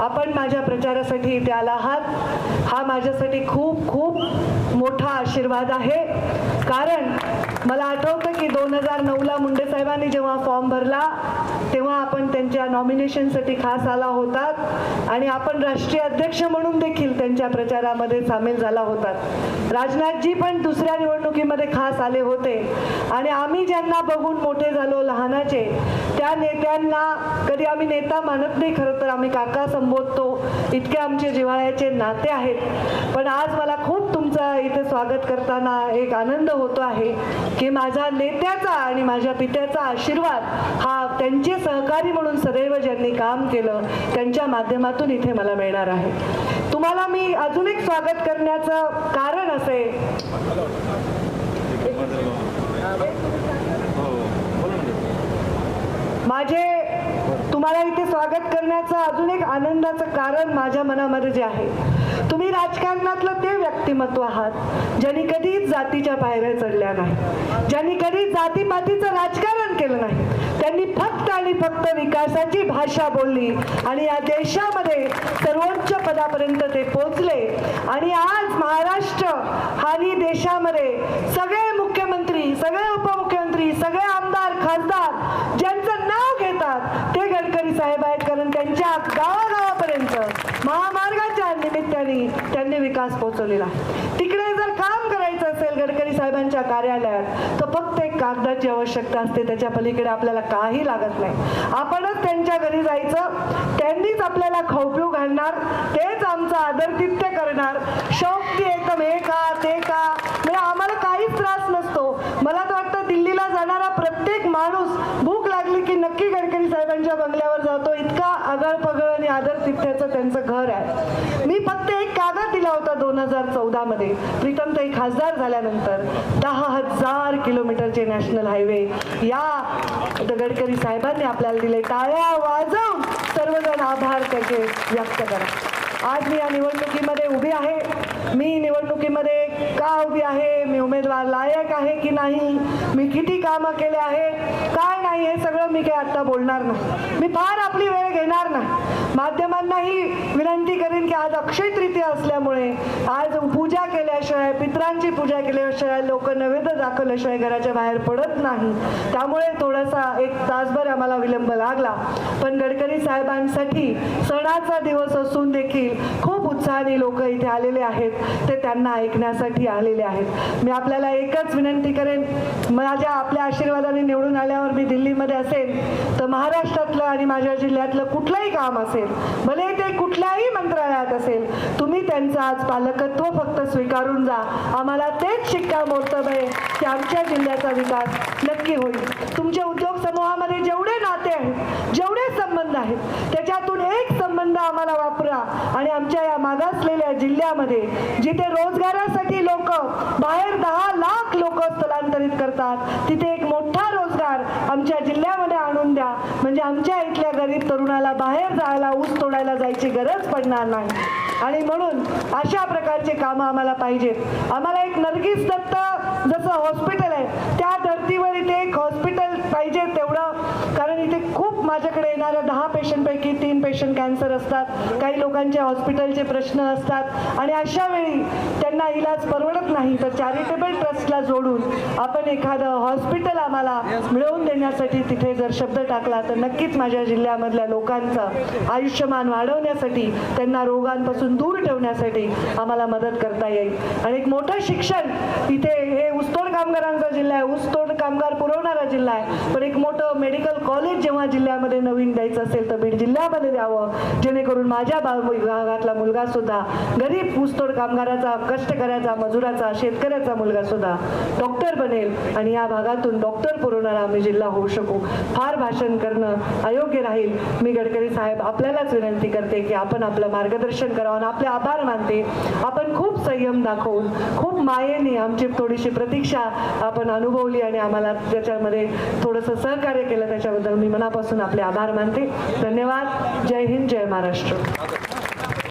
आपण माझ्या प्रचारासाठी इथे आला आहात. हा माझ्यासाठी खूप खूप मोठा आशीर्वाद आहे. कारण मला आठवतं की दोन हजार नऊला मुंडे साहेबांनी जेव्हा फॉर्म भरला तेव्हा आपण त्यांच्या नॉमिनेशनसाठी खास आला होतात आणि आपण राष्ट्रीय अध्यक्ष म्हणून देखील त्यांच्या प्रचारामध्ये सामील झाला होता. राजनाथजी पण दुसऱ्या निवडणुकीमध्ये खास आले होते. आणि आम्ही ज्यांना बघून मोठे झालो लहानाचे त्या नेत्यांना कधी आम्ही नेता मानत नाही खरं तर आम्ही काका संबोधतो इतके आमचे जिव्हाळ्याचे नाते आहेत. पण आज मला खूप तुमचा इथे स्वागत करताना एक आनंद होतो आहे की माझ्या नेत्याचा आणि माझ्या पित्याचा आशीर्वाद हा त्यांचे सहकारी म्हणून सदैव ज्यांनी काम केलं त्यांच्या माध्यमातून इथे मला मिळणार आहे. तुम्हाला मी अजून एक स्वागत करण्याचं कारण असे माझे तुम्हाला इथे स्वागत करण्याचं अजून एक आनंदाचं कारण माझ्या मनामध्ये जे आहे तुम्ही राजकारणातलं ते व्यक्तिमत्व आहात ज्यांनी कधीच जातीच्या पायऱ्या चढल्या नाही ज्यांनी कधीच जातीपातीचं राजकारण केलं नाही फक्त विकासाची भाषा बोलली. आणि या देशामध्ये सर्वोच्च पदापर्यंत ते पोचले आणि आज महाराष्ट्र हानी देशामध्ये सगळे मुख्यमंत्री सगळे उपमुख्यमंत्री सगळे आमदार खासदार ज्यांचं नाव घेतात ते गडकरी साहेब आहेत. कारण त्यांच्या गावागावापर्यंत महामार्गाच्या निमित्ताने त्यांनी विकास पोहोचवलेला तिकडे जर काम करायचं असेल गडकरी साहेबांच्या कार्यालयात तर फक्त एक कागदाची आवश्यकता असते. त्याच्या पलीकडे आपल्याला काही लागत नाही. आपणच त्यांच्या घरी जायचं. त्यांनीच आपल्याला खवपिऊ घालणार. तेच आमचं आदरतिथ्य करणार. शौक एकमेव एकदम हे का ते का म्हणजे आम्हाला काहीच त्रास नसतो मला तर वाटतं दिल्लीला जाणारा प्रत्येक माणूस भूक लागली की नक्की गडकरी साहेबांच्या बंगल्यावर जातो इतका आगळ पगळ आणि आदर तिथ्याचं त्यांचं घर आहे. मी फक्त एक कागद दिला होता दोन हजार चौदा मध्ये प्रीतम ते खासदार झाल्यानंतर दहा हजार किलोमीटरचे नॅशनल हायवे. या गडकरी साहेबांनी आपल्याला दिले. टाळ्या वाजव सर्वजण आभार त्याचे व्यक्त करा. आज मी या निवडणुकीमध्ये उभी आहे. मी निवडणुकीमध्ये का उभी आहे? मी उमेदवार लायक आहे की नाही? मी किती कामं केले आहेत काय नाही हे सगळं मी काही आत्ता बोलणार नाही. मी फार आपली वेळ घेणार नाही. माध्यमांनाही विनंती करेन की आज अक्षय तृतीया असल्यामुळे आज पूजा केल्याशिवाय पित्रांची पूजा केल्याशिवाय लोक नैवेद्य दाखवल्याशिवाय घराच्या बाहेर पडत नाही. त्यामुळे थोडासा एक तासभर आम्हाला विलंब लागला. पण गडकरी साहेबांसाठी सणाचा दिवस असून देखील खूप उत्साहाने लोक इथे आलेले आहेत ते त्यांना ऐकण्यासाठी आलेले आहेत. मी आपल्याला एकच विनंती करेन माझ्या आपल्या आशीर्वादाने निवडून आल्यावर मी दिल्लीमध्ये असेल तर महाराष्ट्रातलं आणि माझ्या जिल्ह्यातलं कुठलंही काम असेल भले ते कुठल्याही मंत्रालयात असेल तुम्ही त्यांचं आज पालकत्व फक्त स्वीकारून जा. आम्हाला तेच शिक्कामोर्तब आहे की आमच्या जिल्ह्याचा विकास नक्की होईल. तुमच्या उद्योग समूहामध्ये जेवढे नाते आहेत जेवढे संबंध आहेत त्याच्यातून एक सुद्धा आम्हाला वापरा. आणि आमच्या या मागासलेल्या जिल्ह्यामध्ये जिथे रोजगारासाठी लोक बाहेर दहा लाख लोक स्थलांतरित करतात तिथे एक मोठा रोजगार आमच्या जिल्ह्यामध्ये आणून द्या. म्हणजे आमच्या इथल्या गरीब तरुणाला बाहेर जायला ऊस तोडायला जायची गरज पडणार नाही. आणि म्हणून अशा प्रकारचे कामं आम्हाला पाहिजेत. आम्हाला एक नर्गिस दत्त जसं हॉस्पिटल आहे त्या धर्तीवर इथे एक हॉस्पिटल पाहिजे तेवढं. कारण इथे खूप माझ्याकडे येणाऱ्या दहा पेशंटपैकी पेशंट कॅन्सर असतात काही लोकांचे हॉस्पिटलचे प्रश्न असतात आणि अशा वेळी त्यांना इलाज परवडत नाही. तर चॅरिटेबल ट्रस्टला जोडून आपण एखादं हॉस्पिटल आम्हाला मिळवून देण्यासाठी तिथे जर शब्द टाकला तर नक्कीच माझ्या जिल्ह्यामधल्या लोकांचं आयुष्यमान वाढवण्यासाठी त्यांना रोगांपासून दूर ठेवण्यासाठी आम्हाला मदत करता येईल. आणि एक मोठं शिक्षण इथे हे उस्तोड कामगारांचा जिल्हा आहे ऊसतोड कामगार पुरवणारा जिल्हा आहे. पण एक मोठं मेडिकल कॉलेज जेव्हा जिल्ह्यामध्ये नवीन द्यायचं असेल तर बीड जिल्ह्यामध्ये द्यावं. जेणेकरून माझ्या भागातला मुलगा सुद्धा गरीब ऊसतोड कामगाराचा कष्टकऱ्याचा मजुराचा शेतकऱ्याचा मुलगा सुद्धा डॉक्टर बनेल आणि या भागातून डॉक्टर पुरवणारा आम्ही जिल्हा होऊ शकू. फार भाषण करणं अयोग्य राहील. मी गडकरी साहेब आपल्यालाच विनंती करते की आपण आपलं मार्गदर्शन करावं आणि आपले आभार मानते. आपण खूप संयम दाखवून खूप मायेने आमची थोडीशी प्रतीक्षा आपण अनुभवली आणि आम्हाला त्याच्यामध्ये थोडंसं सहकार्य केलं त्याच्याबद्दल मी मनापासून आपले आभार मानते. धन्यवाद. जय हिंद जय महाराष्ट्र.